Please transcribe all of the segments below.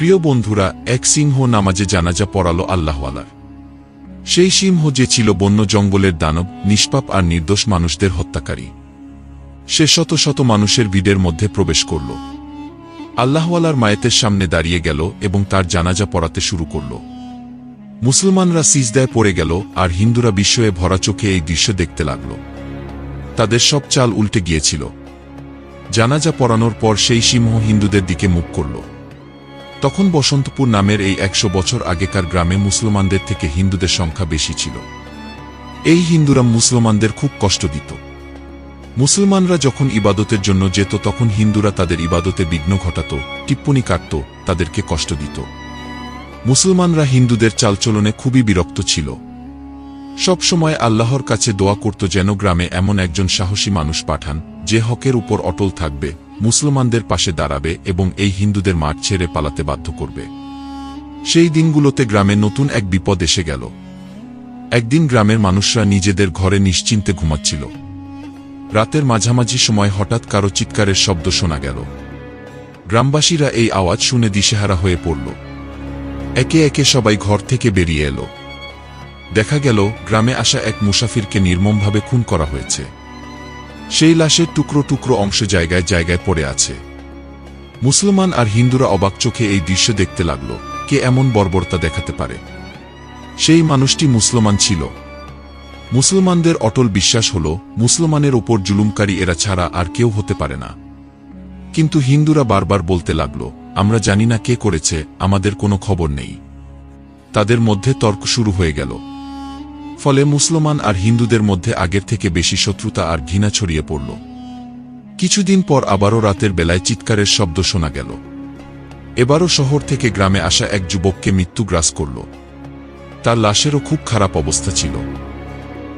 প্রিয় বন্ধুরা, এক সিংহ নামাজে জানাজা পড়ালো আল্লাহওয়ালার। সেই সিংহ যে ছিল বন্য জঙ্গলের দানব, নিষ্পাপ আর নির্দোষ মানুষদের হত্যাকারী। সে শত শত মানুষের ভিড়ের মধ্যে প্রবেশ করল। আল্লাহওয়ালার মায়েতের সামনে দাঁড়িয়ে গেল এবং তার জানাজা পড়াতে শুরু করল। মুসলমানরা সিজদায় পড়ে গেল আর হিন্দুরা বিস্ময়ে ভরা চোখে এই দৃশ্য দেখতে লাগল। তাদের সব চাল উল্টে গিয়েছিল। জানাজা পড়ানোর পর সেই সিংহ হিন্দুদের দিকে মুখ করল। তখন বসন্তপুর নামের এই একশো বছর আগেকার গ্রামে মুসলমানদের থেকে হিন্দুদের সংখ্যা বেশি ছিল। এই হিন্দুরা মুসলমানদের খুব কষ্ট দিত। মুসলমানরা যখন ইবাদতের জন্য যেত, তখন হিন্দুরা তাদের ইবাদতে বিঘ্ন ঘটাত, টিপ্পনি কাটত, তাদেরকে কষ্ট দিত। মুসলমানরা হিন্দুদের চালচলনে খুবই বিরক্ত ছিল। সব সময় আল্লাহর কাছে দোয়া করত যেন গ্রামে এমন একজন সাহসী মানুষ পাঠান, যে হকের উপর অটল থাকবে মুসলমানদের পাশে দাঁড়াবে এবং এই হিন্দুদের মাঠ ছেড়ে পালাতে বাধ্য করবে। সেই দিনগুলোতে গ্রামে নতুন এক বিপদ এসে গেল। একদিন গ্রামের মানুষরা নিজেদের ঘরে নিশ্চিন্তে ঘুমাচ্ছিল। রাতের মাঝামাঝি সময় হঠাৎ কারও চিৎকারের শব্দ শোনা গেল। গ্রামবাসীরা এই আওয়াজ শুনে দিশেহারা হয়ে পড়ল। একে একে সবাই ঘর থেকে বেরিয়ে এলো। দেখা গেল, গ্রামে আসা এক মুসাফিরকে নির্মমভাবে খুন করা হয়েছে। সেই লাশের টুকরো টুকরো অংশ জায়গায় জায়গায় পড়ে আছে। মুসলমান আর হিন্দুরা অবাক চোখে এই দৃশ্য দেখতে লাগল, কে এমন বর্বরতা দেখাতে পারে? সেই মানুষটি মুসলমান ছিল। মুসলমানদের অটল বিশ্বাস হল, মুসলমানের ওপর জুলুমকারী এরা ছাড়া আর কেউ হতে পারে না। কিন্তু হিন্দুরা বারবার বলতে লাগল, আমরা জানি না কে করেছে, আমাদের কোনো খবর নেই। তাদের মধ্যে তর্ক শুরু হয়ে গেল। ফলে মুসলমান আর হিন্দুদের মধ্যে আগের থেকে বেশি শত্রুতা আর ঘৃণা ছড়িয়ে পড়ল। কিছুদিন পর আবারও রাতের বেলায় চিৎকারের শব্দ শোনা গেল। এবারও শহর থেকে গ্রামে আসা এক যুবককে মৃত্যু গ্রাস করল। তার লাশেরও খুব খারাপ অবস্থা ছিল।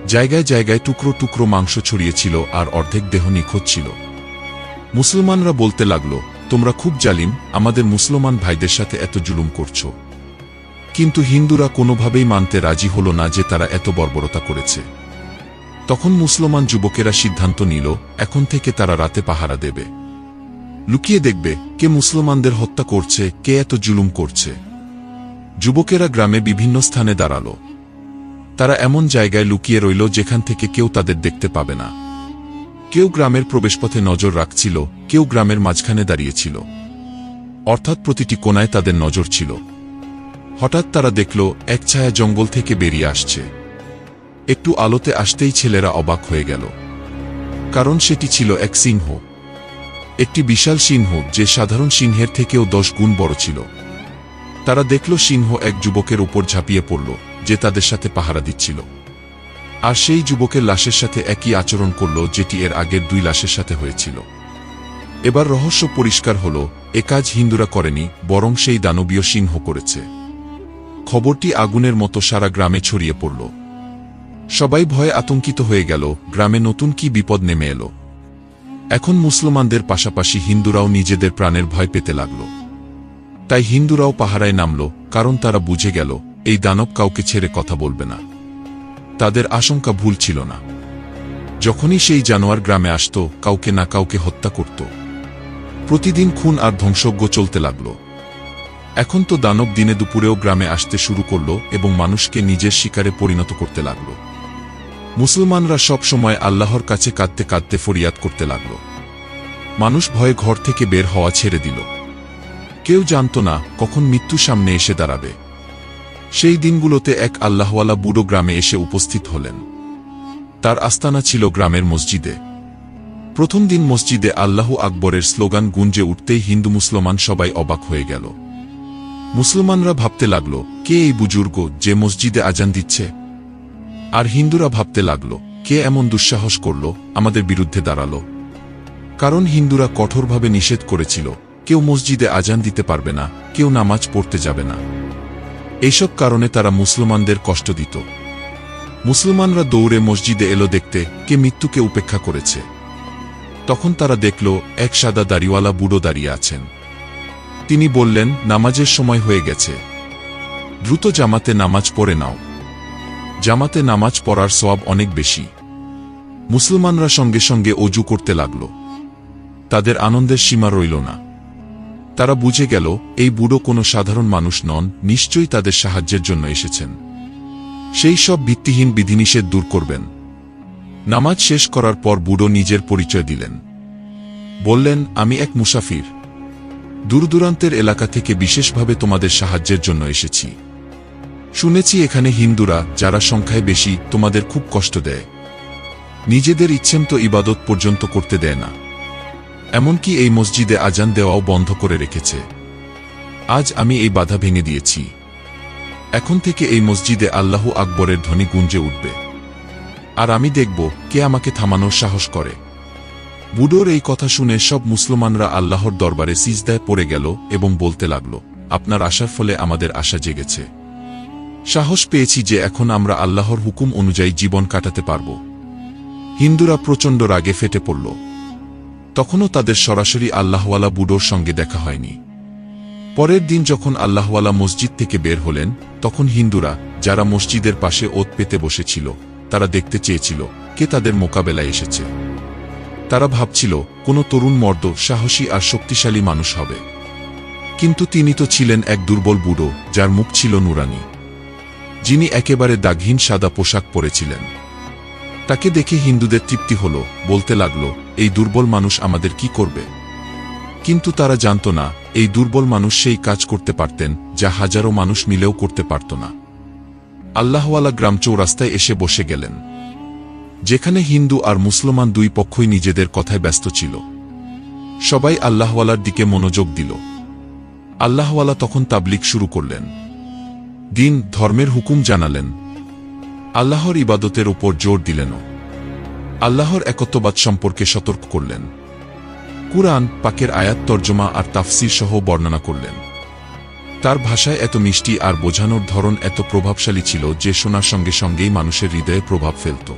জায়গায় জায়গায় টুকরো টুকরো মাংস ছড়িয়েছিল আর অর্ধেক দেহ নিখোঁজ ছিল। মুসলমানরা বলতে লাগল, তোমরা খুব জালিম, আমাদের মুসলমান ভাইদের সাথে এত জুলুম করছ। কিন্তু হিন্দুরা কোনোভাবেই মানতে রাজি হল না যে তারা এত বর্বরতা করেছে। তখন মুসলমান যুবকেরা সিদ্ধান্ত নিল, এখন থেকে তারা রাতে পাহারা দেবে। লুকিয়ে দেখবে, কে মুসলমানদের হত্যা করছে, কে এত জুলুম করছে। যুবকেরা গ্রামে বিভিন্ন স্থানে দাঁড়াল। তারা এমন জায়গায় লুকিয়ে রইল যেখান থেকে কেউ তাদের দেখতে পাবে না। কেউ গ্রামের প্রবেশপথে নজর রাখছিল, কেউ গ্রামের মাঝখানে দাঁড়িয়েছিল অর্থাৎ প্রতিটি কোনায় তাদের নজর ছিল। হঠাৎ তারা দেখল, এক ছায়া জঙ্গল থেকে বেরিয়ে আসছে। একটু আলোতে আসতেই ছেলেরা অবাক হয়ে গেল। কারণ সেটি ছিল এক সিংহ। একটি বিশাল সিংহ, যে সাধারণ সিংহের থেকেও দশ গুণ বড় ছিল। তারা দেখল সিংহ এক যুবকের উপর ঝাঁপিয়ে পড়ল, যে তাদের সাথে পাহারা দিচ্ছিল। আর সেই যুবকের লাশের সাথে একই আচরণ করল, যেটি এর আগের দুই লাশের সাথে হয়েছিল। এবার রহস্য পরিষ্কার হল, এ কাজ হিন্দুরা করেনি, বরং সেই দানবীয় সিংহ করেছে। খবরটি আগুনের মতো সারা গ্রামে ছড়িয়ে পড়ল। সবাই ভয়ে আতঙ্কিত হয়ে গেল, গ্রামে নতুন কি বিপদ নেমে এলো। এখন মুসলমানদের পাশাপাশি হিন্দুরাও নিজেদের প্রাণের ভয় পেতে লাগল। তাই হিন্দুরাও পাহারায় নামল, কারণ তারা বুঝে গেল, এই দানব কাউকে ছেড়ে কথা বলবে না। তাদের আশঙ্কা ভুল ছিল না। যখনই সেই জানোয়ার গ্রামে আসত, কাউকে না কাউকে হত্যা করত। প্রতিদিন খুন আর ধ্বংসজ্ঞ চলতে লাগল। এখন তো দানব দিনে দুপুরেও গ্রামে আসতে শুরু করল এবং মানুষকে নিজের শিকারে পরিণত করতে লাগল। মুসলমানরা সব সময় আল্লাহর কাছে কাঁদতে কাঁদতে ফরিয়াদ করতে লাগল। মানুষ ভয়ে ঘর থেকে বের হওয়া ছেড়ে দিল। কেউ জানত না কখন মৃত্যু সামনে এসে দাঁড়াবে। সেই দিনগুলোতে এক আল্লাহওয়ালা বুড়ো গ্রামে এসে উপস্থিত হলেন। তার আস্তানা ছিল গ্রামের মসজিদে। প্রথম দিন মসজিদে আল্লাহ আকবরের স্লোগান গুঞ্জে উঠতেই হিন্দু মুসলমান সবাই অবাক হয়ে গেল। মুসলমানরা ভাবতে লাগল, কে এই বুজুর্গ যে মসজিদে আজান দিচ্ছে? আর হিন্দুরা ভাবতে লাগল, কে এমন দুঃসাহস করল, আমাদের বিরুদ্ধে দাঁড়াল। কারণ হিন্দুরা কঠোরভাবে নিষেধ করেছিল, কেউ মসজিদে আজান দিতে পারবে না, কেউ নামাজ পড়তে যাবে না। এইসব কারণে তারা মুসলমানদের কষ্ট দিত। মুসলমানরা দৌড়ে মসজিদে এলো দেখতে, কে মৃত্যুকে উপেক্ষা করেছে। তখন তারা দেখল, এক সাদা দাড়িওয়ালা বুড়ো দাঁড়িয়ে আছেন। তিনি বললেন, নামাজের সময় হয়ে গেছে। দ্রুত জামাতে নামাজ পড়ে নাও। জামাতে নামাজ পড়ার সওয়াব অনেক বেশি। মুসলমানরা সঙ্গে সঙ্গে অজু করতে লাগল। তাদের আনন্দের সীমা রইল না। তারা বুঝে গেল, এই বুড়ো কোনো সাধারণ মানুষ নন, নিশ্চয়ই তাদের সাহায্যের জন্য এসেছেন। সেই সব ভিত্তিহীন বিধিনিষেধ দূর করবেন। নামাজ শেষ করার পর বুড়ো নিজের পরিচয় দিলেন। বললেন, আমি এক মুসাফির। দূরদূরান্তের এলাকা থেকে বিশেষভাবে তোমাদের সাহায্যের জন্য এসেছি। শুনেছি এখানে হিন্দুরা, যারা সংখ্যায় বেশি, তোমাদের খুব কষ্ট দেয়। নিজেদের ইচ্ছেমতো ইবাদত পর্যন্ত করতে দেয় না। এমনকি এই মসজিদে আজান দেওয়াও বন্ধ করে রেখেছে। আজ আমি এই বাধা ভেঙে দিয়েছি। এখন থেকে এই মসজিদে আল্লাহ আকবরের ধ্বনি গুঞ্জে উঠবে। আর আমি দেখব কে আমাকে থামানোর সাহস করে। বুডোর এই কথা শুনে সব মুসলমানরা আল্লাহর দরবারে সিজদায় পড়ে গেল এবং বলতে লাগল, আপনার আশার ফলে আমাদের আশা জেগেছে। সাহস পেয়েছি যে এখন আমরা আল্লাহর হুকুম অনুযায়ী জীবন কাটাতে পারব। হিন্দুরা প্রচণ্ড রাগে ফেটে পড়ল। তখনও তাদের সরাসরি আল্লাহওয়ালা বুডোর সঙ্গে দেখা হয়নি। পরের দিন যখন আল্লাহওয়ালা মসজিদ থেকে বের হলেন, তখন হিন্দুরা, যারা মসজিদের পাশে ওত পেতে বসেছিল, তারা দেখতে চেয়েছিল, কে তাদের মোকাবেলায় এসেছে। তারা ভাবছিল, কোনো তরুণ মর্দ সাহসী আর শক্তিশালী মানুষ হবে। কিন্তু তিনি তো ছিলেন এক দুর্বল বুড়ো, যার মুখ ছিল নুরানি। যিনি একেবারে দাগহীন সাদা পোশাক পরেছিলেন। তাকে দেখে হিন্দুদের তৃপ্তি হল, বলতে লাগল, এই দুর্বল মানুষ আমাদের কি করবে? কিন্তু তারা জানত না, এই দুর্বল মানুষ সেই কাজ করতে পারতেন, যা হাজারো মানুষ মিলেও করতে পারত না। আল্লাহওয়ালা গ্রাম চৌরাস্তায় এসে বসে গেলেন। যেখানে হিন্দু আর মুসলমান দুই পক্ষই নিজেদের কথায় ব্যস্ত ছিল। সবাই আল্লাহওয়ালার দিকে মনোযোগ দিল। আল্লাহওয়ালা তখন তাবলিক শুরু করলেন। দিন ধর্মের হুকুম জানালেন। আল্লাহর ইবাদতের উপর জোর দিলেনও। আল্লাহর একত্ববাদ সম্পর্কে সতর্ক করলেন। কুরআন, পাকের আয়াত তর্জমা আর তাফসির সহ বর্ণনা করলেন। তার ভাষায় এত মিষ্টি আর বোঝানোর ধরন এত প্রভাবশালী ছিল যে শোনার সঙ্গে সঙ্গেই মানুষের হৃদয়ে প্রভাব ফেলত।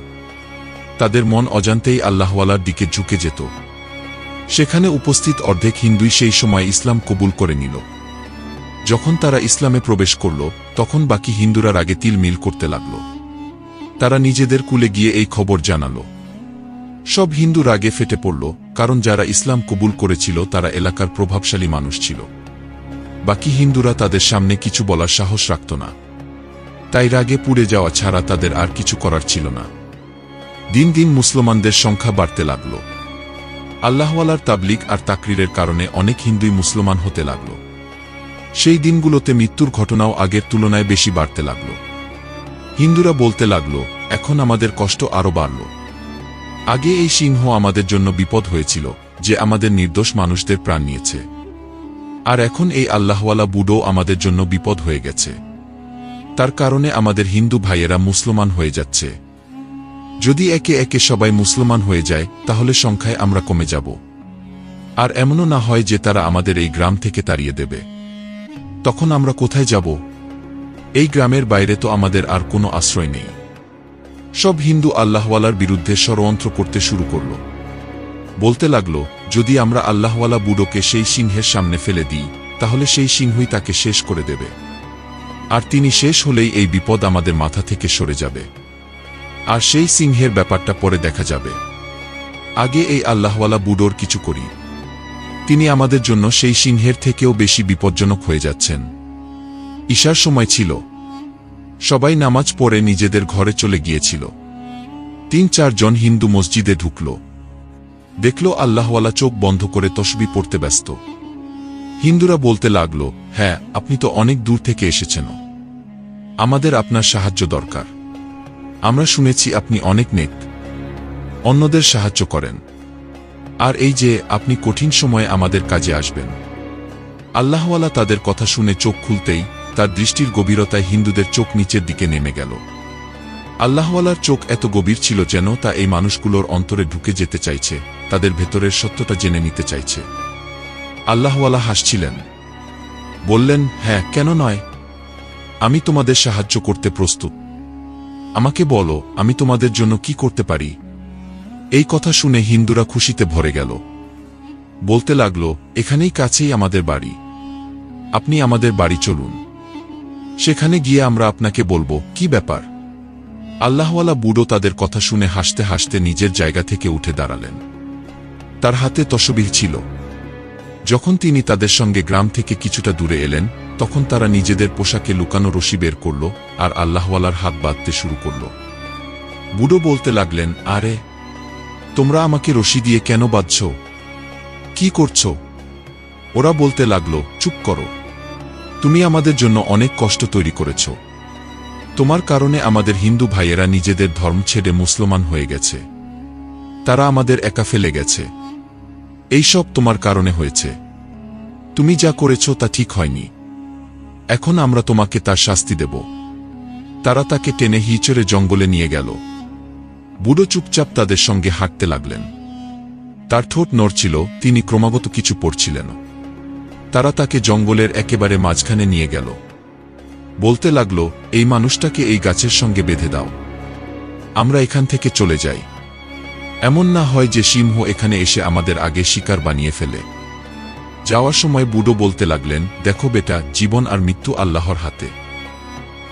তাদের মন অজান্তেই আল্লাহওয়ালার দিকে ঝুঁকে যেত। সেখানে উপস্থিত অর্ধেক হিন্দুই সেই সময় ইসলাম কবুল করে নিল। যখন তারা ইসলামে প্রবেশ করল, তখন বাকি হিন্দুরা রাগে তিল মিল করতে লাগল। তারা নিজেদের কুলে গিয়ে এই খবর জানাল। সব হিন্দু রাগে ফেটে পড়ল, কারণ যারা ইসলাম কবুল করেছিল, তারা এলাকার প্রভাবশালী মানুষ ছিল। বাকি হিন্দুরা তাদের সামনে কিছু বলার সাহস রাখত না। তাই রাগে পুড়ে যাওয়া ছাড়া তাদের আর কিছু করার ছিল না। দিন দিন মুসলমানদের সংখ্যা বাড়তে লাগল। আল্লাহওয়ালার তাবলিক আর তাকরিরের কারণে অনেক হিন্দুই মুসলমান হতে লাগল। সেই দিনগুলোতে মৃত্যুর ঘটনাও আগের তুলনায় বেশি বাড়তে লাগল। হিন্দুরা বলতে লাগল, এখন আমাদের কষ্ট আরও বাড়ল। আগে এই সিংহ আমাদের জন্য বিপদ হয়েছিল, যে আমাদের নির্দোষ মানুষদের প্রাণ নিয়েছে। আর এখন এই আল্লাহওয়ালা বুডো আমাদের জন্য বিপদ হয়ে গেছে। তার কারণে আমাদের হিন্দু ভাইয়েরা মুসলমান হয়ে যাচ্ছে। যদি একে একে সবাই মুসলমান হয়ে যায়, তাহলে সংখ্যায় আমরা কমে যাব। আর এমনও না হয় যে তারা আমাদের এই গ্রাম থেকে তাড়িয়ে দেবে। তখন আমরা কোথায় যাব? এই গ্রামের বাইরে তো আমাদের আর কোনো আশ্রয় নেই। সব হিন্দু আল্লাহওয়ালার বিরুদ্ধে ষড়যন্ত্র করতে শুরু করল। বলতে লাগল, যদি আমরা আল্লাহওয়ালা বুড়োকে সেই সিংহের সামনে ফেলে দিই, তাহলে সেই সিংহই তাকে শেষ করে দেবে। আর তিনি শেষ হলেই এই বিপদ আমাদের মাথা থেকে সরে যাবে। আর সেই সিংহের ব্যাপারটা পরে দেখা যাবে। আগে এই আল্লাহওয়ালা বুডোর কিছু করি। তিনি আমাদের জন্য সেই সিংহের থেকেও বেশি বিপজ্জনক হয়ে যাচ্ছেন। ঈশার সময় ছিল। সবাই নামাজ পড়ে নিজেদের ঘরে চলে গিয়েছিল। তিন চারজন হিন্দু মসজিদে ঢুকল। দেখল আল্লাহওয়ালা চোখ বন্ধ করে তসবি পড়তে ব্যস্ত। হিন্দুরা বলতে লাগল হ্যাঁ আপনি তো অনেক দূর থেকে এসেছেন আমাদের আপনার সাহায্য দরকার। আমরা শুনেছি আপনি অনেক নেক। অন্যদের সাহায্য করেন। আর এই যে, আপনি কঠিন সময়ে আমাদের কাজে আসবেন। আল্লাহওয়ালা তাদের কথা শুনে চোখ খুলতেই তার দৃষ্টির গভীরতায় হিন্দুদের চোখ নিচের দিকে নেমে গেল। আল্লাহওয়ালার চোখ এত গভীর ছিল যেন তা এই মানুষগুলোর অন্তরে ঢুকে যেতে চাইছে, তাদের ভেতরের সত্যটা জেনে নিতে চাইছে। আল্লাহওয়ালা হাসছিলেন। বললেন হ্যাঁ কেন নয়? আমি তোমাদের সাহায্য করতে প্রস্তুত। আমাকে বলো, আমি তোমাদের জন্য কি করতে পারি? এই কথা শুনে হিন্দুরা খুশিতে ভরে গেল। বলতে লাগল, এখানেই কাছেই আমাদের বাড়ি। আপনি আমাদের বাড়ি চলুন। সেখানে গিয়ে আমরা আপনাকে বলব, কি ব্যাপার? আল্লাহওয়ালা বুড়ো তাদের কথা শুনে হাসতে হাসতে নিজের জায়গা থেকে উঠে দাঁড়ালেন। তার হাতে তসবিহ ছিল। যখন তিনি তাদের সঙ্গে গ্রাম থেকে কিছুটা দূরে এলেন, তখন তারা নিজেদের পোশাকে লুকানো রশি বের করল আর আল্লাহওয়ালার হাত বাঁধতে শুরু করল। বুড়ো বলতে লাগলেন, আরে, তোমরা আমাকে রশি দিয়ে কেন বাঁধছ? কি করছ? ওরা বলতে লাগল, চুপ করো। তুমি আমাদের জন্য অনেক কষ্ট তৈরি করেছ। তোমার কারণে আমাদের হিন্দু ভাইয়েরা নিজেদের ধর্ম ছেড়ে মুসলমান হয়ে গেছে। তারা আমাদের একা ফেলে গেছে। এইসব তোমার কারণে হয়েছে। তুমি যা করেছ তা ঠিক হয়নি। এখন আমরা তোমাকে তার শাস্তি দেব। তারা তাকে টেনে হিচড়ে জঙ্গলে নিয়ে গেল। বুড়ো চুপচাপ তাদের সঙ্গে হাঁটতে লাগলেন। তার ঠোঁট নড়ছিল, তিনি ক্রমাগত কিছু পড়ছিলেন। তারা তাকে জঙ্গলের একেবারে মাঝখানে নিয়ে গেল। বলতে লাগল, এই মানুষটাকে এই গাছের সঙ্গে বেঁধে দাও। আমরা এখান থেকে চলে যাই। এমন না হয় যে সিংহ এখানে এসে আমাদের আগে শিকার বানিয়ে ফেলে। যাওয়ার সময় বুড়ো বলতে লাগলেন, দেখো বেটা, জীবন আর মৃত্যু আল্লাহর হাতে।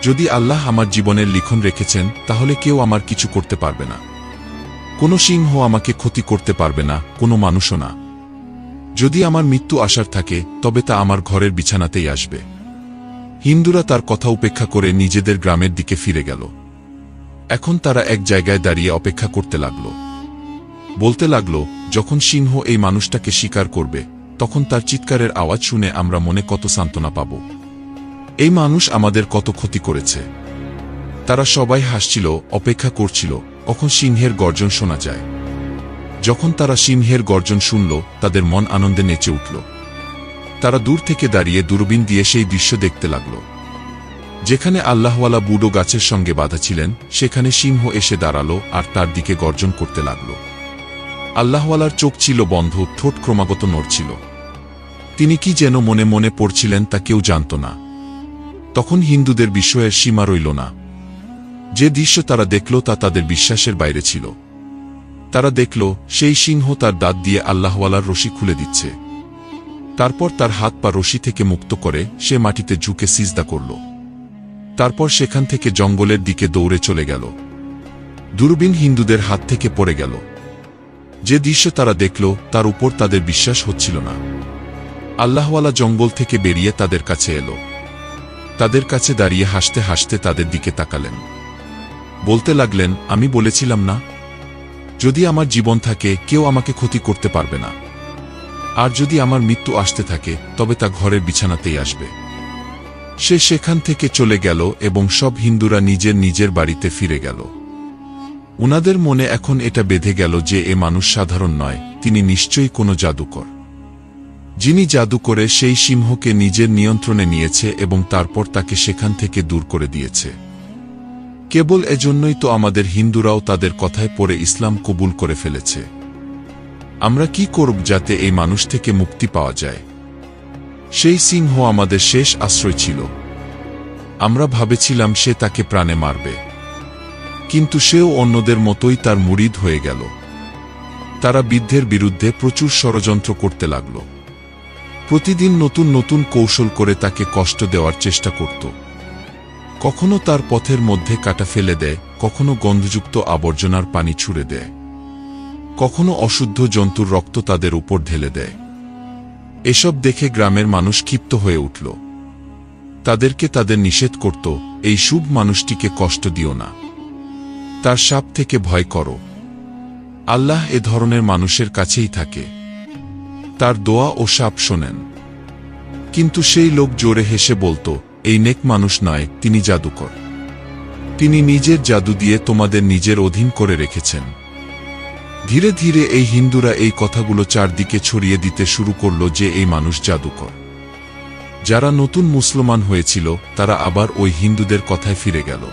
যদি আল্লাহ আমার জীবনের লিখন রেখেছেন, তাহলে কেউ আমার কিছু করতে পারবে না। কোনো সিংহ আমাকে ক্ষতি করতে পারবে না, কোনো মানুষও না। যদি আমার মৃত্যু আসার থাকে, তবে তা আমার ঘরের বিছানাতেই আসবে। হিন্দুরা তার কথা উপেক্ষা করে নিজেদের গ্রামের দিকে ফিরে গেল। এখন তারা এক জায়গায় দাঁড়িয়ে অপেক্ষা করতে লাগল। বলতে লাগল, যখন সিংহ এই মানুষটাকে স্বীকার করবে, তখন তার চিৎকারের আওয়াজ শুনে আমরা মনে কত সান্ত্বনা পাব। এই মানুষ আমাদের কত ক্ষতি করেছে। তারা সবাই হাসছিল, অপেক্ষা করছিল, কখন সিংহের গর্জন শোনা যায়। যখন তারা সিংহের গর্জন শুনল, তাদের মন আনন্দে নেচে উঠল। তারা দূর থেকে দাঁড়িয়ে দূরবীন দিয়ে সেই দৃশ্য দেখতে লাগল। যেখানে আল্লাহওয়ালা বুড়ো গাছের সঙ্গে বাধা ছিলেন, সেখানে সিংহ এসে দাঁড়াল আর তার দিকে গর্জন করতে লাগল। আল্লাহওয়ালার চোখ ছিল বন্ধ, ঠোঁট ক্রমাগত নড়ছিল। তিনি কি যেন মনে মনে পড়ছিলেন তা কেউ জানত না। তখন হিন্দুদের বিষয়ের সীমা রইল না। যে দৃশ্য তারা দেখল তা তাদের বিশ্বাসের বাইরে ছিল। তারা দেখল, সেই সিংহ তার দাঁত দিয়ে আল্লাহওয়ালার রশি খুলে দিচ্ছে। তারপর তার হাত পা রশি থেকে মুক্ত করে সে মাটিতে ঝুঁকে সিজদা করল। তারপর সেখান থেকে জঙ্গলের দিকে দৌড়ে চলে গেল। দূরবীন হিন্দুদের হাত থেকে পড়ে গেল। যে দৃশ্য তারা দেখল, তার উপর তাদের বিশ্বাস হচ্ছিল না। আল্লাহওয়ালা জঙ্গল থেকে বেরিয়ে তাদের কাছে এলো। তাদের কাছে দাঁড়িয়ে হাসতে হাসতে তাদের দিকে তাকালেন। বলতে লাগলেন, আমি বলেছিলাম না। যদি আমার জীবন থাকে, কেউ আমাকে ক্ষতি করতে পারবে না। আর যদি আমার মৃত্যু আসতে থাকে, তবে তা ঘরের বিছানাতেই আসবে। সে সেখান থেকে চলে গেল এবং সব হিন্দুরা নিজের নিজের বাড়িতে ফিরে গেল। উনাদের মনে এখন এটা বেঁধে গেল যে এ মানুষ সাধারণ নয়, তিনি নিশ্চয়ই কোনো জাদুকর। যিনি জাদু করে সেই সিংহকে নিজের নিয়ন্ত্রণে নিয়েছে এবং তারপর তাকে সেখান থেকে দূর করে দিয়েছে। কেবল এজন্যই তো আমাদের হিন্দুরাও তাদের কথায় পড়ে ইসলাম কবুল করে ফেলেছে। আমরা কি করব যাতে এই মানুষ থেকে মুক্তি পাওয়া যায়? সেই সিংহ আমাদের শেষ আশ্রয় ছিল। আমরা ভাবেছিলাম সে তাকে প্রাণে মারবে। কিন্তু সেও অন্যদের মতোই তার মুরিদ হয়ে গেল। তারা বিদ্ধের বিরুদ্ধে প্রচুর ষড়যন্ত্র করতে লাগল। প্রতিদিন নতুন নতুন কৌশল করে তাকে কষ্ট দেওয়ার চেষ্টা করত। কখনো তার পথের মধ্যে কাটা ফেলে দেয়, কখনো গন্ধযুক্ত আবর্জনার পানি ছুড়ে দেয়। কখনো অশুদ্ধ জন্তুর রক্ত তাদের উপর ঢেলে দেয়। এসব দেখে গ্রামের মানুষ ক্ষিপ্ত হয়ে উঠল। তাদেরকে তাদের নিষেধ করত, এই শুভ মানুষটিকে কষ্ট দিও না। তার সাপ থেকে ভয় করো। আল্লাহ এ ধরনের মানুষের কাছেই থাকে। তার দোয়া ও সাপ শোনেন। কিন্তু সেই লোক জোরে হেসে বলতো, এই নেক মানুষ নয়, তিনি জাদুকর। তিনি নিজের জাদু দিয়ে তোমাদের নিজের অধীন করে রেখেছেন। ধীরে ধীরে এই হিন্দুরা এই কথাগুলো চারদিকে ছড়িয়ে দিতে শুরু করল যে এই মানুষ জাদুকর। যারা নতুন মুসলমান হয়েছিল, তারা আবার ওই হিন্দুদের কথায় ফিরে গেল।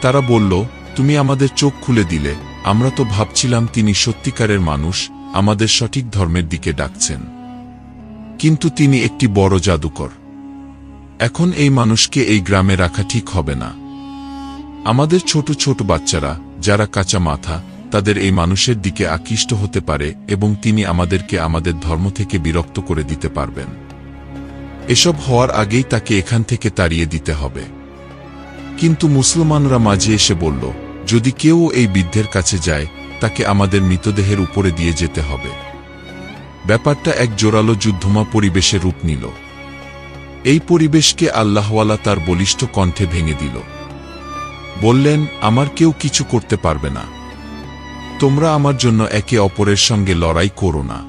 তারা বলল তুমি আমাদের চোখ খুলে দিলে, আমরা তো ভাবছিলাম তিনি সত্যিকারের মানুষ, আমাদের সঠিক ধর্মের দিকে ডাকছেন। কিন্তু তিনি একটি বড় জাদুকর। এখন এই মানুষকে এই গ্রামে রাখা ঠিক হবে না। আমাদের ছোট ছোট বাচ্চারা, যারা কাঁচা মাথা, তাদের এই মানুষের দিকে আকৃষ্ট হতে পারে এবং তিনি আমাদেরকে আমাদের ধর্ম থেকে বিরক্ত করে দিতে পারবেন। এসব হওয়ার আগেই তাকে এখান থেকে তাড়িয়ে দিতে হবে। কিন্তু মুসলমানরা মাঝে এসে বলল যদি কেউ এই বৃদ্ধের কাছে যায়, তাকে আমাদের মৃতদেহের উপরে দিয়ে যেতে হবে। ব্যাপারটা এক জোরালো যুদ্ধমা পরিবেশে রূপ নিল। এই পরিবেশকে আল্লাহওয়ালা তার বলিষ্ঠ কণ্ঠে ভেঙে দিল। বললেন, আমার কেউ কিছু করতে পারবে না। তোমরা আমার জন্য একে অপরের সঙ্গে লড়াই করো না।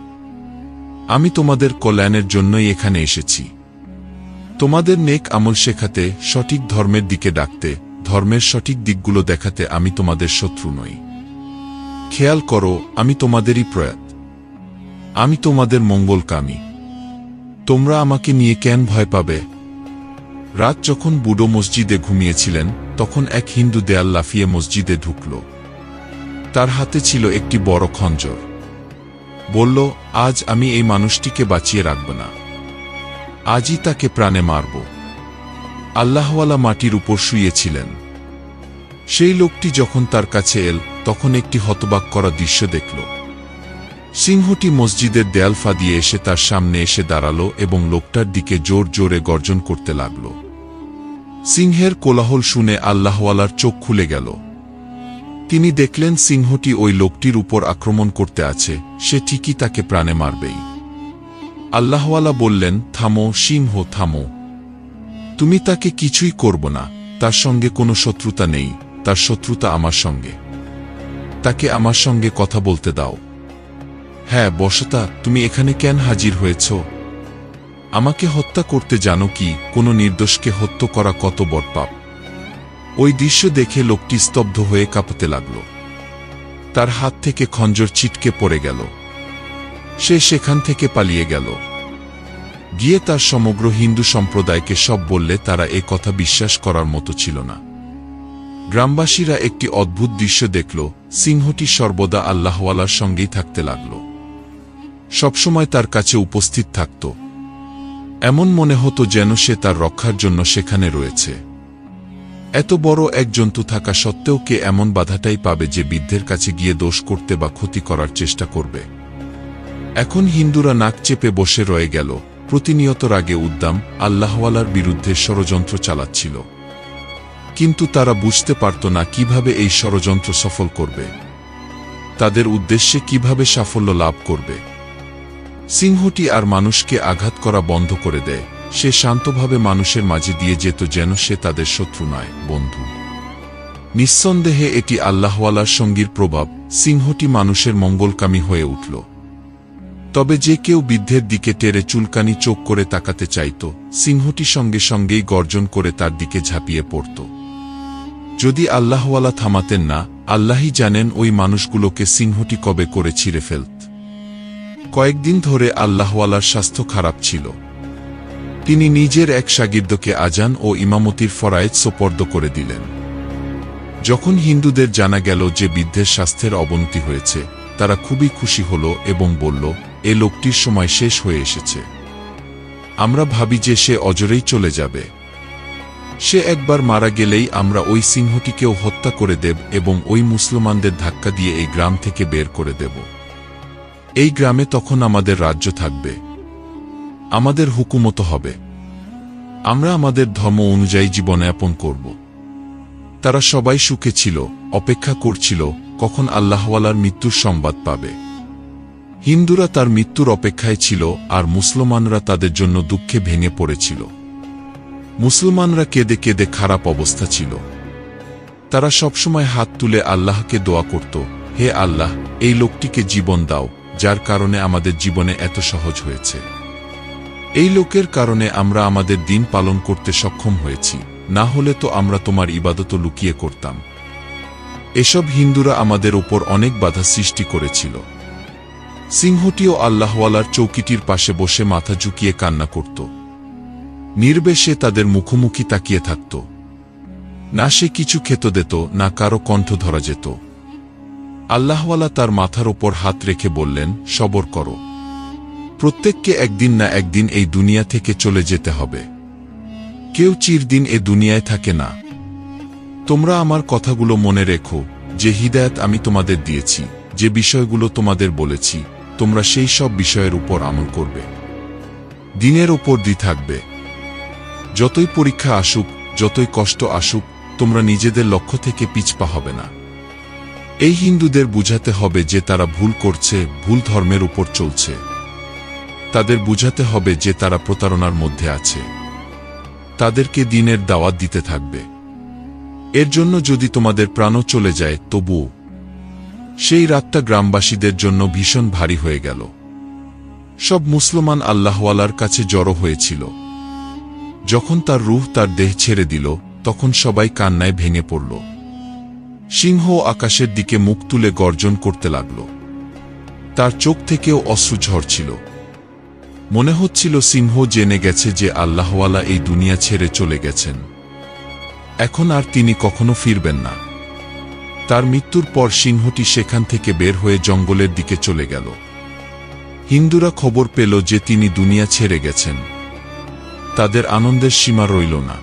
আমি তোমাদের কল্যাণের জন্যই এখানে এসেছি। তোমাদের নেক আমল শেখাতে, সঠিক ধর্মের দিকে ডাকতে ধর্মের সঠিক দিকগুলো দেখাতে আমি তোমাদের শত্রু নই। খেয়াল করো, আমি তোমাদেরই প্রয়াত। আমি তোমাদের মঙ্গলকামী। তোমরা আমাকে নিয়ে কেন ভয় পাবে? রাত যখন বুড়ো মসজিদে ঘুমিয়েছিলেন, তখন এক হিন্দু দেয়াল লাফিয়ে মসজিদে ঢুকল। তার হাতে ছিল একটি বড় খঞ্জর। বলল, আজ আমি এই মানুষটিকে বাঁচিয়ে রাখব না। আজই তাকে প্রাণে মারব। আল্লাহওয়ালা মাটির উপর শুয়েছিলেন। সেই লোকটি যখন তার কাছে এল, তখন একটি হতবাক করা দৃশ্য দেখল। সিংহটি মসজিদের দেয়াল ফাদিয়ে এসে তার সামনে এসে দাঁড়াল এবং লোকটার দিকে জোর জোরে গর্জন করতে লাগল। সিংহের কোলাহল শুনে আল্লাহওয়ালার চোখ খুলে গেল। তিনি দেখলেন সিংহটি ওই লোকটির উপর আক্রমণ করতে আছে, সে ঠিকই তাকে প্রাণে মারবেই। আল্লাহওয়ালা বললেন, থামো, সিংহ, থামো। তুমি তাকে কিছুই করব না, তার সঙ্গে কোনো শত্রুতা নেই, তার শত্রুতা আমার সঙ্গে। তাকে আমার সঙ্গে কথা বলতে দাও। হ্যাঁ বসতা, তুমি এখানে কেন হাজির হয়েছ? আমাকে হত্যা করতে জানো কি, কোনো নির্দোষকে হত্যা করা কত বড় পাপ। ওই দৃশ্য দেখে লোকটি স্তব্ধ হয়ে কাঁপতে লাগল। তার হাত থেকে খঞ্জর ছিটকে পড়ে গেল। সে সেখান থেকে পালিয়ে গেল। গিয়ে তার সমগ্র হিন্দু সম্প্রদায়কে সব বললে তারা এ কথা বিশ্বাস করার মতো ছিল না। গ্রামবাসীরা একটি অদ্ভুত দৃশ্য দেখল, সিংহটি সর্বদা আল্লাহওয়ালার সঙ্গেই থাকতে লাগল। সবসময় তার কাছে উপস্থিত থাকত। এমন মনে হতো যেন সে তার রক্ষার জন্য সেখানে রয়েছে। এত বড় এক জন্তু থাকা সত্ত্বেও কে এমন বাধাটাই পাবে যে বৃদ্ধের কাছে গিয়ে দোষ করতে বা ক্ষতি করার চেষ্টা করবে? এখন হিন্দুরা নাক চেপে বসে রয়ে গেল। প্রতিনিয়ত রাগে উদ্দাম আল্লাহওয়ালার বিরুদ্ধে ষড়যন্ত্র চালাচ্ছিল। কিন্তু তারা বুঝতে পারত না কীভাবে এই ষড়যন্ত্র সফল করবে। তাদের উদ্দেশ্যে কীভাবে সাফল্য লাভ করবে। সিংহটি আর মানুষকে আঘাত করা বন্ধ করে দেয়। সে শান্তভাবে মানুষের মাঝে দিয়ে যেত যেন সে তাদের শত্রু নয়, বন্ধু। নিঃসন্দেহে এটি আল্লাহওয়ালার সঙ্গীর প্রভাব। সিংহটি মানুষের মঙ্গলকামী হয়ে উঠল। তবে যে কেউ বৃদ্ধের দিকে টেরে চুলকানি চোখ করে তাকাতে চাইত, সিংহটি সঙ্গে সঙ্গেই গর্জন করে তার দিকে ঝাঁপিয়ে পড়ত। যদি আল্লাহওয়ালা থামাতেন না, আল্লাহই জানেন ওই মানুষগুলোকে সিংহটি কবে করে ছিঁড়ে ফেলত। কয়েকদিন ধরে আল্লাহওয়ালার স্বাস্থ্য খারাপ ছিল। তিনি নিজের এক সাগির্দকে আজান ও ইমামতির ফরায়েত সোপর্দ করে দিলেন। যখন হিন্দুদের জানা গেল যে বৃদ্ধের স্বাস্থ্যের অবনতি হয়েছে, তারা খুবই খুশি হল এবং বলল এ লোকটির সময় শেষ হয়ে এসেছে। আমরা ভাবি যে সে অজরেই চলে যাবে। সে একবার মারা গেলেই আমরা ওই সিংহটিকেও হত্যা করে দেব এবং ওই মুসলমানদের ধাক্কা দিয়ে এই গ্রাম থেকে বের করে দেব। এই গ্রামে তখন আমাদের রাজ্য থাকবে। আমাদের হুকুমত হবে। আমরা আমাদের ধর্ম অনুযায়ী জীবনযাপন করব। তারা সবাই সুখে ছিল, অপেক্ষা করছিল, কখন আল্লাহওয়ালার মৃত্যুর সংবাদ পাবে। হিন্দুরা তার মৃত্যুর অপেক্ষায় ছিল আর মুসলমানরা তাদের জন্য দুঃখে ভেঙে পড়েছিল। মুসলমানরা কেঁদে কেঁদে খারাপ অবস্থা ছিল। তারা সবসময় হাত তুলে আল্লাহকে দোয়া করত, হে আল্লাহ, এই লোকটিকে জীবন দাও, যার কারণে আমাদের জীবনে এত সহজ হয়েছে। এই লোকের কারণে আমরা আমাদের দিন পালন করতে সক্ষম হয়েছি, না হলে তো আমরা তোমার ইবাদত লুকিয়ে করতাম। এসব হিন্দুরা আমাদের ওপর অনেক বাধা সৃষ্টি করেছিল। সিংহটিও আল্লাহওয়ালার চৌকিটির পাশে বসে মাথা ঝুঁকিয়ে কান্না করত। নির্বেশে তাদের মুখোমুখি তাকিয়ে থাকত। না সে কিছু খেত দিত, না কারও কণ্ঠ ধরা যেত। আল্লাহওয়ালা তার মাথার ওপর হাত রেখে বললেন, সবর করো। প্রত্যেককে একদিন না একদিন এই দুনিয়া থেকে চলে যেতে হবে। কেউ চিরদিন এ দুনিয়ায় থাকে না। তোমরা আমার কথাগুলো মনে রেখো, যে হিদায়ত আমি তোমাদের দিয়েছি। যে বিষয়গুলো তোমাদের বলেছি, তোমরা সেই সব বিষয়ের উপর আমল করবে। দিনের ওপর দি থাকবে। যতই পরীক্ষা আসুক, যতই কষ্ট আসুক, তোমরা নিজেদের লক্ষ্য থেকে পিছপা হবে না। এই হিন্দুদের বুঝাতে হবে যে তারা ভুল করছে, ভুল ধর্মের উপর চলছে। তাদের বুঝাতে হবে যে তারা প্রতারণার মধ্যে আছে। তাদেরকে দিনের দাওয়াত দিতে থাকবে। এর জন্য যদি তোমাদের প্রাণও চলে যায়, তবুও সেই রাতটা গ্রামবাসীদের জন্য ভীষণ ভারী হয়ে গেল। সব মুসলমান আল্লাহওয়ালার কাছে জড়ো হয়েছিল। যখন তার রুহ তার দেহ ছেড়ে দিল, তখন সবাই কান্নায় ভেঙে পড়ল। সিংহ আকাশের দিকে মুখ তুলে গর্জন করতে লাগল। তার চোখ থেকেও অশ্রু ঝরছিল। মনে হচ্ছিল সিংহ জেনে গেছে যে আল্লাহওয়ালা এই দুনিয়া ছেড়ে চলে গেছেন। এখন আর তিনি কখনো ফিরবেন না। তার মৃত্যুর পর সিংহটি সেখান থেকে বের হয়ে জঙ্গলের দিকে চলে গেল। হিন্দুরা খবর পেল যে তিনি দুনিয়া ছেড়ে গেছেন। তাদের আনন্দের সীমা রইল না।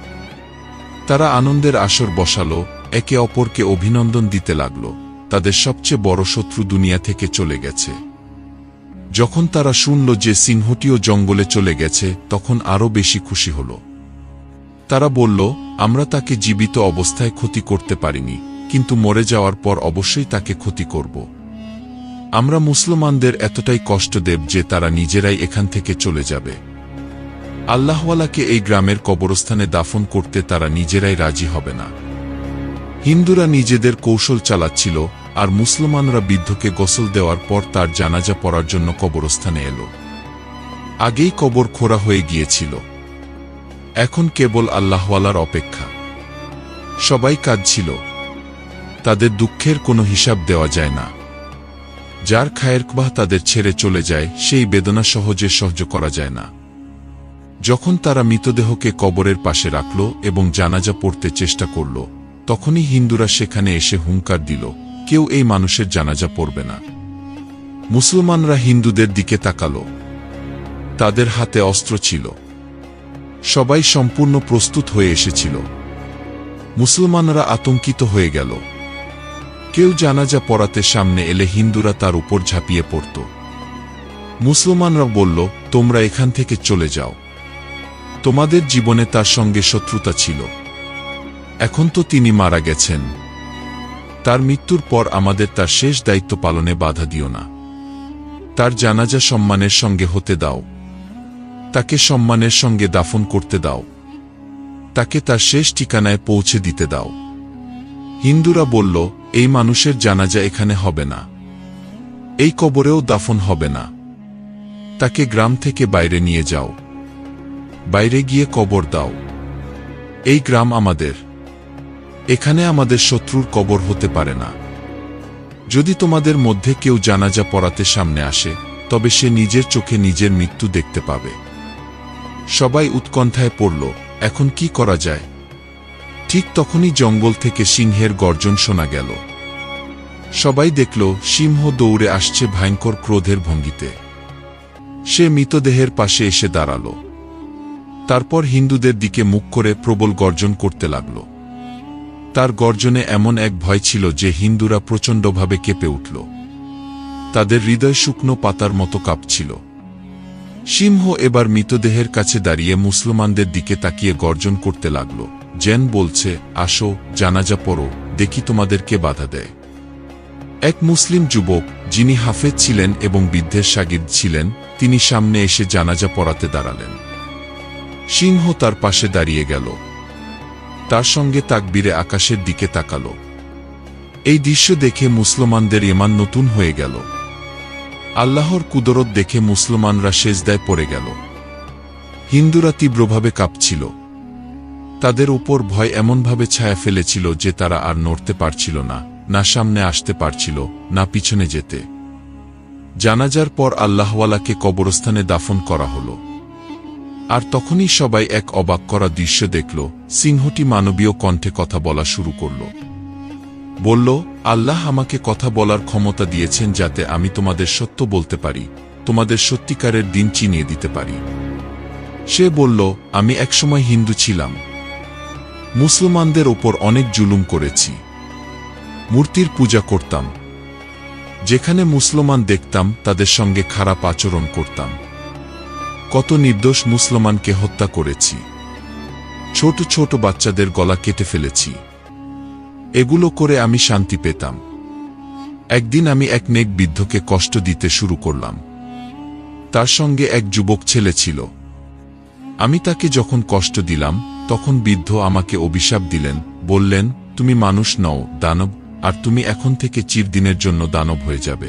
তারা আনন্দের আসর বসালো, একে অপরকে অভিনন্দন দিতে লাগল। তাদের সবচেয়ে বড় শত্রু দুনিয়া থেকে চলে গেছে। যখন তারা শুনল যে সিংহটিও জঙ্গলে চলে গেছে, তখন আরও বেশি খুশি হল। তারা বলল, আমরা তাকে জীবিত অবস্থায় ক্ষতি করতে পারিনি। কিন্তু মরে যাওয়ার পর অবশ্যই তাকে ক্ষতি করব। আমরা মুসলমানদের এতটাই কষ্ট দেব যে তারা নিজেরাই এখান থেকে চলে যাবে। আল্লাহওয়ালাকে এই গ্রামের কবরস্থানে দাফন করতে তারা নিজেরাই রাজি হবে না। হিন্দুরা নিজেদের কৌশল চালাচ্ছিল, আর মুসলমানরা বৃদ্ধকে গোসল দেওয়ার পর তার জানাজা পড়ার জন্য কবরস্থানে এলো। আগেই কবর খোরা হয়ে গিয়েছিল। এখন কেবল আল্লাহওয়ালার অপেক্ষা। সবাই কাঁদছিল। তাদের দুঃখের কোনো হিসাব দেওয়া যায় না। যার খায়েরকবাহ তাদের ছেড়ে চলে যায়, সেই বেদনা সহজে সহ্য করা যায় না। যখন তারা মৃতদেহকে কবরের পাশে রাখল এবং জানাজা পড়তে চেষ্টা করল, তখনই হিন্দুরা সেখানে এসে হুঙ্কার দিল, কেউ এই মানুষের জানাজা পড়বে না। মুসলমানরা হিন্দুদের দিকে তাকাল। তাদের হাতে অস্ত্র ছিল। সবাই সম্পূর্ণ প্রস্তুত হয়ে এসেছিল। মুসলমানরা আতঙ্কিত হয়ে গেল। কেউ জানাজা পড়াতে সামনে এলে হিন্দুরা তার উপর ঝাঁপিয়ে পড়ত। মুসলমানরা বলল, তোমরা এখান থেকে চলে যাও। তোমাদের জীবনে তার সঙ্গে শত্রুতা ছিল। এখন তো তিনি মারা গেছেন। তার মৃত্যুর পর আমাদের তার শেষ দায়িত্ব পালনে বাধা দিও না। তার জানাজা সম্মানের সঙ্গে হতে দাও। তাকে সম্মানের সঙ্গে দাফন করতে দাও। তাকে তার শেষ ঠিকানায় পৌঁছে দিতে দাও। হিন্দুরা বলল, এই মানুষের জানাজা এখানে হবে না। এই কবরেও দাফন হবে না। তাকে গ্রাম থেকে বাইরে নিয়ে যাও। বাইরে গিয়ে কবর দাও। এই গ্রাম আমাদের। এখানে আমাদের শত্রুর কবর হতে পারে না। যদি তোমাদের মধ্যে কেউ জানাজা পড়াতে সামনে আসে, তবে সে নিজের চোখে নিজের মৃত্যু দেখতে পাবে। সবাই উৎকণ্ঠায় পড়ল, এখন কি করা যায়? ঠিক তখনই জঙ্গল থেকে সিংহের গর্জন শোনা গেল। সবাই দেখল, সিংহ দৌড়ে আসছে ভয়ঙ্কর ক্রোধের ভঙ্গিতে। সে মৃতদেহের পাশে এসে দাঁড়াল। তারপর হিন্দুদের দিকে মুখ করে প্রবল গর্জন করতে লাগল। তার গর্জনে এমন এক ভয় ছিল যে হিন্দুরা প্রচণ্ডভাবে কেঁপে উঠল। তাদের হৃদয় শুকনো পাতার মতো কাঁপছিল। সিংহ এবার মৃতদেহের কাছে দাঁড়িয়ে মুসলমানদের দিকে তাকিয়ে গর্জন করতে লাগল। জেন বলছে, আসো, জানাজা পড়ো, দেখি তোমাদেরকে বাধা দেয়। এক মুসলিম যুবক, যিনি হাফেজ ছিলেন এবং বৃদ্ধের সাগিদ ছিলেন, তিনি সামনে এসে জানাজা পড়াতে দাঁড়ালেন। সিংহ তার পাশে দাঁড়িয়ে গেল। তার সঙ্গে তাকবীরে আকাশের দিকে তাকাল। এই দৃশ্য দেখে মুসলমানদের ইমান নতুন হয়ে গেল। আল্লাহর কুদরত দেখে মুসলমানরা সেজদায় পড়ে গেল। হিন্দুরা তীব্রভাবে কাঁপছিল। তাদের উপর ভয় এমনভাবে ছায়া ফেলেছিল যে তারা আর নড়তে পারছিল না না সামনে আসতে পারছিল, না পিছনে যেতে। জানাজার পর আল্লাহওয়ালাকে কবরস্থানে দাফন করা হল। আর তখনই সবাই এক অবাক করা দৃশ্য দেখল, সিংহটি মানবীয় কণ্ঠে কথা বলা শুরু করল। বলল, আল্লাহ আমাকে কথা বলার ক্ষমতা দিয়েছেন যাতে আমি তোমাদের সত্য বলতে পারি, তোমাদের সত্যিকারের দিন চিনিয়ে দিতে পারি। সে বলল, আমি একসময় হিন্দু ছিলাম মুসলমানদের ওপর অনেক জুলুম করেছি। মূর্তির পূজা করতাম। যেখানে মুসলমান দেখতাম, তাদের সঙ্গে খারাপ আচরণ করতাম। কত নির্দোষ মুসলমানকে হত্যা করেছি। ছোট ছোট বাচ্চাদের গলা কেটে ফেলেছি। এগুলো করে আমি শান্তি পেতাম। একদিন আমি এক নেক বৃদ্ধকে কষ্ট দিতে শুরু করলাম। তার সঙ্গে এক যুবক ছেলে ছিল। আমি তাকে যখন কষ্ট দিলাম তখন বৃদ্ধ আমাকে অভিশাপ দিলেন, বললেন, তুমি মানুষ নও, দানব, আর তুমি এখন থেকে চিরদিনের জন্য দানব হয়ে যাবে।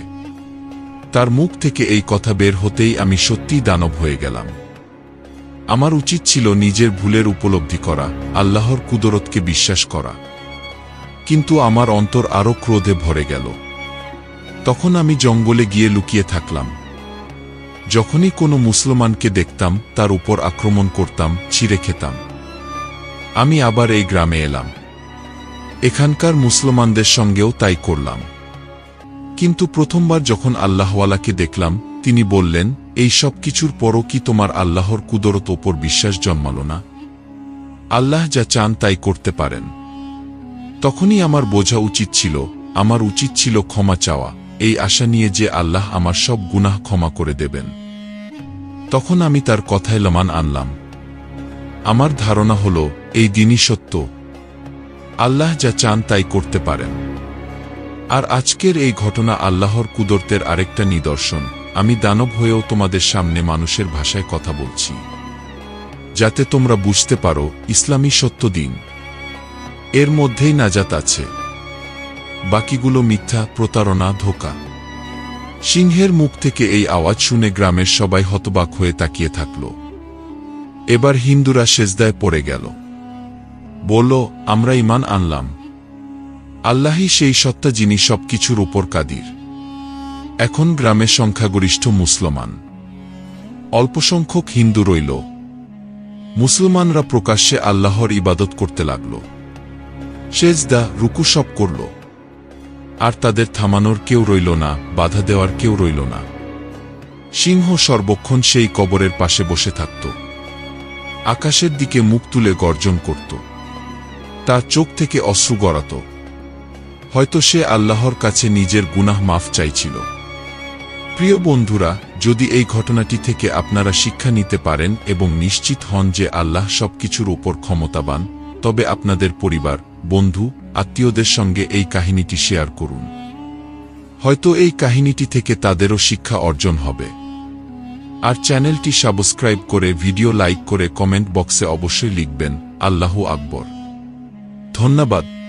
তার মুখ থেকে এই কথা বের হতেই আমি সত্যিই দানব হয়ে গেলাম। আমার উচিত ছিল নিজের ভুলের উপলব্ধি করা, আল্লাহর কুদরতকে বিশ্বাস করা। কিন্তু আমার অন্তর আরও ক্রোধে ভরে গেল। তখন আমি জঙ্গলে গিয়ে লুকিয়ে থাকলাম। যখনই কোনো মুসলমানকে দেখতাম, তার উপর আক্রমণ করতাম, ছিঁড়ে খেতাম। আমি আবার এই গ্রামে এলাম। এখানকার মুসলমানদের সঙ্গেও তাই করলাম। কিন্তু প্রথমবার যখন আল্লাহওয়ালাকে দেখলাম, তিনি বললেন, এই সব কিছুর পরও কি তোমার আল্লাহর কুদরত ওপর বিশ্বাস জন্মাল না? আল্লাহ যা চান তাই করতে পারেন। তখনই আমার বোঝা উচিত ছিল, আমার উচিত ছিল ক্ষমা চাওয়া, এই আশা নিয়ে যে আল্লাহ আমার সব গুনাহ ক্ষমা করে দেবেন। তখন আমি তার কথায় লমান আনলাম। আমার ধারণা হল এই দিনই সত্য। আল্লাহ যা চান তাই করতে পারেন। আর আজকের এই ঘটনা আল্লাহর কুদরতের আরেকটা নিদর্শন। আমি দানব হয়েও তোমাদের সামনে মানুষের ভাষায় কথা বলছি। যাতে তোমরা বুঝতে পারো ইসলামী সত্য দিন। এর মধ্যেই নাজাত আছে। বাকিগুলো মিথ্যা, প্রতারণা, ধোকা। সিংহের মুখ থেকে এই আওয়াজ শুনে গ্রামের সবাই হতবাক হয়ে তাকিয়ে থাকল। এবার হিন্দুরা সেজদায় পড়ে গেল। বলল আমরা ইমান আনলাম। আল্লাহই সেই সত্তা যিনি সবকিছুর উপর কাদির। এখন গ্রামের সংখ্যাগরিষ্ঠ মুসলমান। অল্পসংখ্যক হিন্দু রইল। মুসলমানরা প্রকাশ্যে আল্লাহর ইবাদত করতে লাগল। সেজদা, রুকু সব করল। আর তাদের থামানোর কেউ রইল না, বাধা দেওয়ার কেউ রইল না। সিংহ সর্বক্ষণ সেই কবরের পাশে বসে থাকত। আকাশের দিকে মুখ তুলে গর্জন করত। তার চোখ থেকে অশ্রু গড়াত। হয়তো সে আল্লাহর কাছে নিজের গুনাহ মাফ চাইছিল। প্রিয় বন্ধুরা, যদি এই ঘটনাটি থেকে আপনারা শিক্ষা নিতে পারেন এবং নিশ্চিত হন যে আল্লাহ সবকিছুর উপর ক্ষমতাবান, তবে আপনাদের পরিবার, বন্ধু, আত্মীয়দের সঙ্গে এই কাহিনীটি শেয়ার করুন। হয়তো এই কাহিনীটি থেকে তাদেরও শিক্ষা অর্জন হবে। আর চ্যানেলটি সাবস্ক্রাইব করে ভিডিও লাইক করে কমেন্ট বক্সে অবশ্যই লিখবেন, আল্লাহ আকবর। ধন্যবাদ।